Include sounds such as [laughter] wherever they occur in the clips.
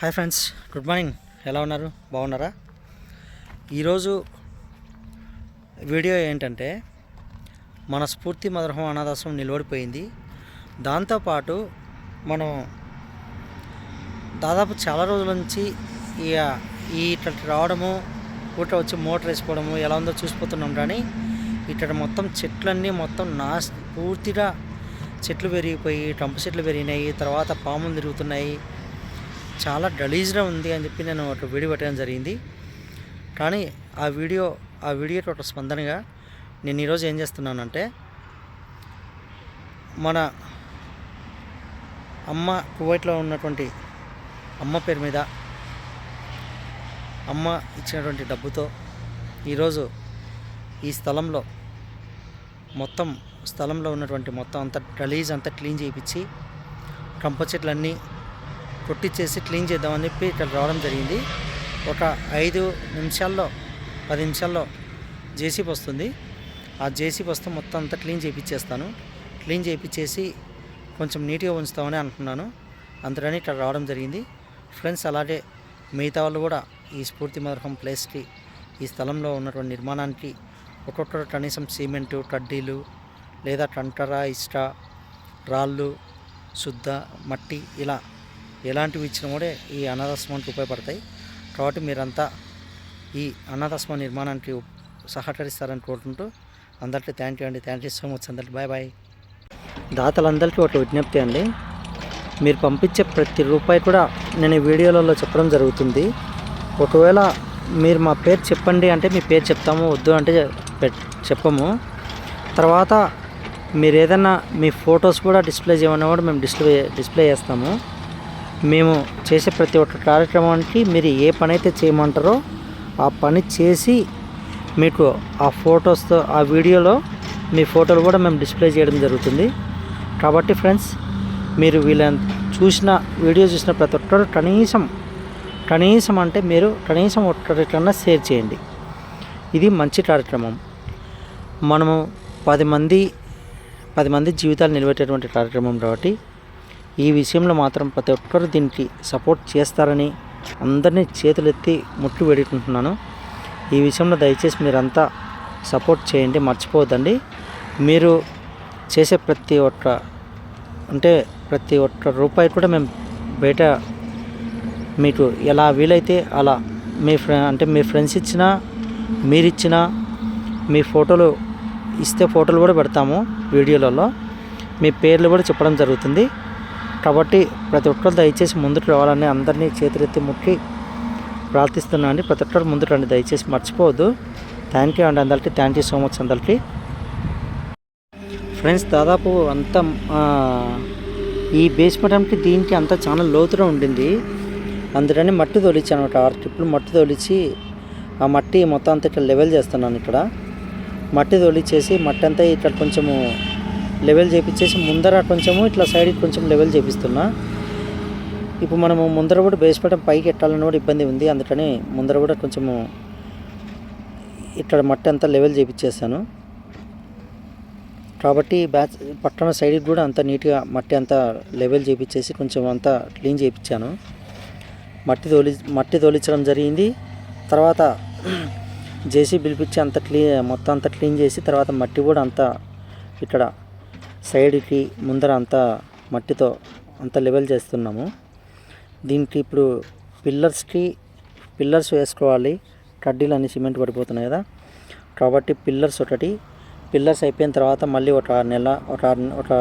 Hi friends good morning. ఎలా ఉన్నారు? బాగున్నారా? ఈరోజు వీడియో ఏంటంటే మన స్ఫూర్తి మధురహం అనాథాశ్రమం నిలబడిపోయింది. దాంతోపాటు మనం దాదాపు చాలా రోజుల నుంచి ఈ ఇట్లా రావడము ఊట వచ్చి మోటార్ వేసుకోవడము ఎలా ఉందో చూసిపోతున్నాం కానీ ఇక్కడ మొత్తం చెట్లన్నీ మొత్తం నా పూర్తిగా చెట్లు పెరిగిపోయి ట్రంప్ చెట్లు పెరిగినాయి తర్వాత పాములు తిరుగుతున్నాయి చాలా గలీజ్గా ఉంది అని చెప్పి నేను ఒక వీడియో పెట్టడం జరిగింది. కానీ ఆ వీడియో ఆ వీడియో ఒక స్పందనగా నేను ఈరోజు ఏం చేస్తున్నానంటే మన అమ్మ కువైట్లో ఉన్నటువంటి అమ్మ పేరు మీద అమ్మ ఇచ్చినటువంటి డబ్బుతో ఈరోజు ఈ స్థలంలో మొత్తం స్థలంలో ఉన్నటువంటి మొత్తం అంత గలీజ్ అంతా క్లీన్ చేయించి కంప చెట్లన్నీ కొట్టిచ్చేసి క్లీన్ చేద్దామని చెప్పి ఇక్కడ రావడం జరిగింది. ఒక ఐదు నిమిషాల్లో పది నిమిషాల్లో జేసీబీ వస్తుంది. ఆ జేసీబీ వస్తే మొత్తం అంతా క్లీన్ చేయించేస్తాను క్లీన్ చేయించేసి కొంచెం నీట్గా ఉంచుతామని అనుకున్నాను. అందుకని ఇక్కడ రావడం జరిగింది. ఫ్రెండ్స్ అలాగే మిగతా వాళ్ళు కూడా ఈ స్ఫూర్తి మధురకం ప్లేస్కి ఈ స్థలంలో ఉన్నటువంటి నిర్మాణానికి ఒక్కొక్కరు కనీసం సిమెంటు కడ్డీలు లేదా కంకర ఇష్ట రాళ్ళు శుద్ధ మట్టి ఇలా ఎలాంటివి ఇచ్చినా కూడా ఈ అనాథాశ్రమానికి ఉపయోగపడతాయి. కాబట్టి మీరంతా ఈ అనాథాశ్రమ నిర్మాణానికి సహకరిస్తారని కోరుకుంటూ అందరికీ థ్యాంక్ యూ అండి. థ్యాంక్ యూ సో మచ్ అందరికీ. బాయ్ బాయ్ దాతలందరికీ ఒక విజ్ఞప్తి అండి. మీరు పంపించే ప్రతి రూపాయి కూడా నేను ఈ వీడియోలలో చెప్పడం జరుగుతుంది. ఒకవేళ మీరు మా పేరు చెప్పండి అంటే మీ పేరు చెప్తాము వద్దు అంటే చెప్పము. తర్వాత మీరు ఏదైనా మీ ఫొటోస్ కూడా డిస్ప్లే చేయమన్నా కూడా మేము డిస్ప్లే డిస్ప్లే చేస్తాము. మేము చేసే ప్రతి ఒక్క కార్యక్రమానికి మీరు ఏ పని అయితే చేయమంటారో ఆ పని చేసి మీకు ఆ ఫొటోస్తో ఆ వీడియోలో మీ ఫోటోలు కూడా మేము డిస్ప్లే చేయడం జరుగుతుంది. కాబట్టి ఫ్రెండ్స్ మీరు వీళ్ళని చూసిన వీడియో చూసిన ప్రతి ఒక్కరు కనీసం కనీసం అంటే మీరు కనీసం ఒక్కరికన్నా షేర్ చేయండి. ఇది మంచి కార్యక్రమం. మనము పది మంది పది మంది జీవితాలు నిలబెట్టేటువంటి కార్యక్రమం కాబట్టి ఈ విషయంలో మాత్రం ప్రతి ఒక్కరు దీనికి సపోర్ట్ చేస్తారని అందరినీ చేతులెత్తి ముట్టు వేడుకుంటున్నాను. ఈ విషయంలో దయచేసి మీరంతా సపోర్ట్ చేయండి మర్చిపోవద్దండి. మీరు చేసే ప్రతి ఒక్క అంటే ప్రతి ఒక్క రూపాయి కూడా మేము బయట మీకు ఎలా వీలైతే అలా మీ ఫ్రె అంటే మీ ఫ్రెండ్స్ ఇచ్చినా మీరు ఇచ్చినా మీ ఫోటోలు ఇస్తే ఫోటోలు కూడా పెడతాము వీడియోలలో. మీ పేర్లు కూడా చెప్పడం జరుగుతుంది. కాబట్టి ప్రతి ఒక్కరు దయచేసి ముందుకు రావాలని అందరినీ చేతులెత్తి ముక్కి ప్రార్థిస్తున్నాను అండి. ప్రతి ఒక్కరు ముందుకు రండి దయచేసి మర్చిపోవద్దు. థ్యాంక్ యూ అండి అందరికీ థ్యాంక్ యూ సో మచ్ అందరికీ. ఫ్రెండ్స్ దాదాపు అంతా ఈ బేస్మెంట్కి దీనికి అంత చాలా లోతుగా ఉండింది. అందుకని మట్టి తోలిచ్చాను అనమాట ఆరు ట్రిప్పులు మట్టి తోలిచ్చి ఆ మట్టి మొత్తం అంతా ఇక్కడ లెవెల్ చేస్తున్నాను ఇక్కడ. మట్టి తోలిచ్చేసి మట్టి అంతా ఇక్కడ కొంచెము లెవెల్ చేపించేసి ముందర కొంచెము ఇట్లా సైడ్కి కొంచెం లెవెల్ చేపిస్తున్నా. ఇప్పుడు మనము ముందర కూడా బేస్మెంట్ పైకి ఎట్టాలని కూడా ఇబ్బంది ఉంది. అందుకని ముందర కూడా కొంచెము ఇక్కడ మట్టి అంతా లెవెల్ చేపించేసాను. కాబట్టి బ్యాచ్ పట్టణ సైడ్కి కూడా అంత నీట్గా మట్టి అంతా లెవెల్ చేపించేసి కొంచెం అంతా క్లీన్ చేయించాను మట్టి తోలి మట్టి తోలించడం జరిగింది. తర్వాత [clears throat] జేసీ పిలిపించి అంత క్లీన్ మొత్తం అంతా క్లీన్ చేసి తర్వాత మట్టి కూడా అంతా ఇక్కడ సైడ్కి ముందర అంతా మట్టితో అంత లెవెల్ చేస్తున్నాము. దీనికి ఇప్పుడు పిల్లర్స్కి పిల్లర్స్ వేసుకోవాలి. కడ్డీలు అన్ని సిమెంట్ పడిపోతున్నాయి కదా. కాబట్టి పిల్లర్స్ ఒకటి పిల్లర్స్ అయిపోయిన తర్వాత మళ్ళీ ఒక నెల ఒక ఒక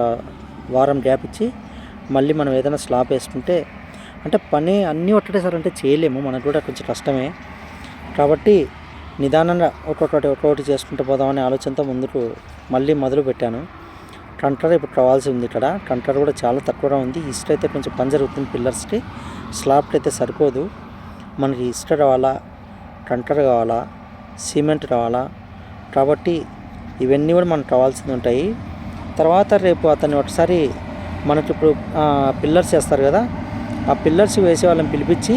వారం గ్యాప్ ఇచ్చి మళ్ళీ మనం ఏదైనా స్లాబ్ వేసుకుంటే అంటే పని అన్నీ ఒకటేసారి అంటే చేయలేము. మనకు కూడా కొంచెం కష్టమే. కాబట్టి నిదానంగా ఒక్కొక్కటి ఒక్కొక్కటి చేసుకుంటూ పోదామనే ఆలోచనతో ముందుకు మళ్ళీ మొదలు పెట్టాను కంటర్ ఇప్పుడు కావాల్సి ఉంది ఇక్కడ. కంటర్ కూడా చాలా తక్కువగా ఉంది. ఇస్ట్ అయితే కొంచెం పని జరుగుతుంది పిల్లర్స్కి. స్లాబ్కి అయితే సరిపోదు. మనకి ఇస్ట్ కావాలా కంటర్ కావాలా సిమెంట్ కావాలా కాబట్టి ఇవన్నీ కూడా మనకు కావాల్సింది ఉంటాయి. తర్వాత రేపు అతన్ని ఒకసారి మనకి ఇప్పుడు పిల్లర్స్ వేస్తారు కదా. ఆ పిల్లర్స్ వేసే వాళ్ళని పిలిపించి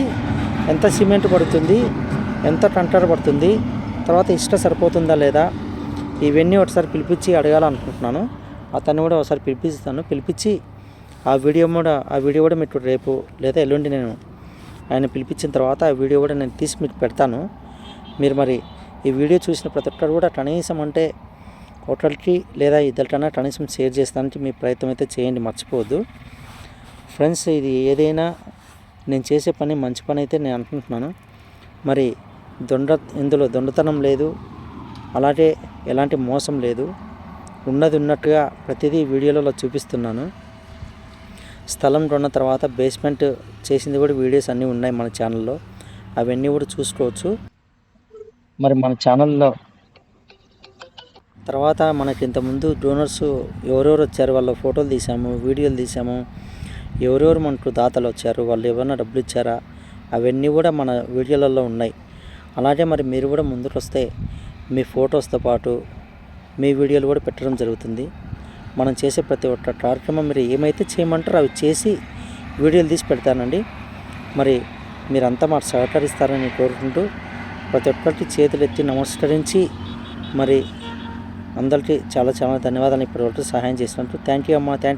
ఎంత సిమెంట్ పడుతుంది ఎంత కంటర్ పడుతుంది తర్వాత ఇష్ట సరిపోతుందా లేదా ఇవన్నీ ఒకసారి పిలిపించి అడగాలనుకుంటున్నాను. అతన్ని కూడా ఒకసారి పిలిపిస్తాను. పిలిపించి ఆ వీడియో కూడా ఆ వీడియో కూడా మీకు రేపు లేదా ఎల్లుండి నేను ఆయన పిలిపించిన తర్వాత ఆ వీడియో కూడా నేను తీసి మీకు పెడతాను. మీరు మరి ఈ వీడియో చూసిన ప్రతి ఒక్కరు కూడా కనీసం అంటే ఒకరికి లేదా ఇద్దరికన్నా కనీసం షేర్ చేస్తానికి మీ ప్రయత్నం అయితే చేయండి మర్చిపోవద్దు. ఫ్రెండ్స్ ఇది ఏదైనా నేను చేసే పని మంచి పని అయితే నేను అనుకుంటున్నాను మరి దొండ ఇందులో దొండతనం లేదు. అలాగే ఎలాంటి మోసం లేదు. ఉన్నది ఉన్నట్టుగా ప్రతిదీ వీడియోలలో చూపిస్తున్నాను. స్థలం కొన్న తర్వాత బేస్మెంట్ చేసింది కూడా వీడియోస్ అన్నీ ఉన్నాయి మన ఛానల్లో అవన్నీ కూడా చూసుకోవచ్చు. మరి మన ఛానల్లో తర్వాత మనకి ఇంతకుముందు డోనర్స్ ఎవరెవరు వచ్చారు వాళ్ళ ఫోటోలు తీసాము వీడియోలు తీసాము ఎవరెవరు మనకు దాతలు వచ్చారు వాళ్ళు ఏమైనా డబ్బులు ఇచ్చారా అవన్నీ కూడా మన వీడియోలలో ఉన్నాయి. అలాగే మరి మీరు కూడా ముందుకు వస్తే మీ ఫొటోస్తో పాటు మీ వీడియోలు కూడా పెట్టడం జరుగుతుంది. మనం చేసే ప్రతి ఒక్క కార్యక్రమం మీరు ఏమైతే చేయమంటారో అవి చేసి వీడియోలు తీసి పెడతానండి. మరి మీరంతా మాకు సహకరిస్తారని కోరుకుంటూ ప్రతి ఒక్కరికి చేతులు ఎత్తి నమస్కరించి మరి అందరికీ చాలా చాలా ధన్యవాదాలు. ఇప్పటివరకు సహాయం చేసినట్టు థ్యాంక్ యూ అమ్మా థ్యాంక్ యూ.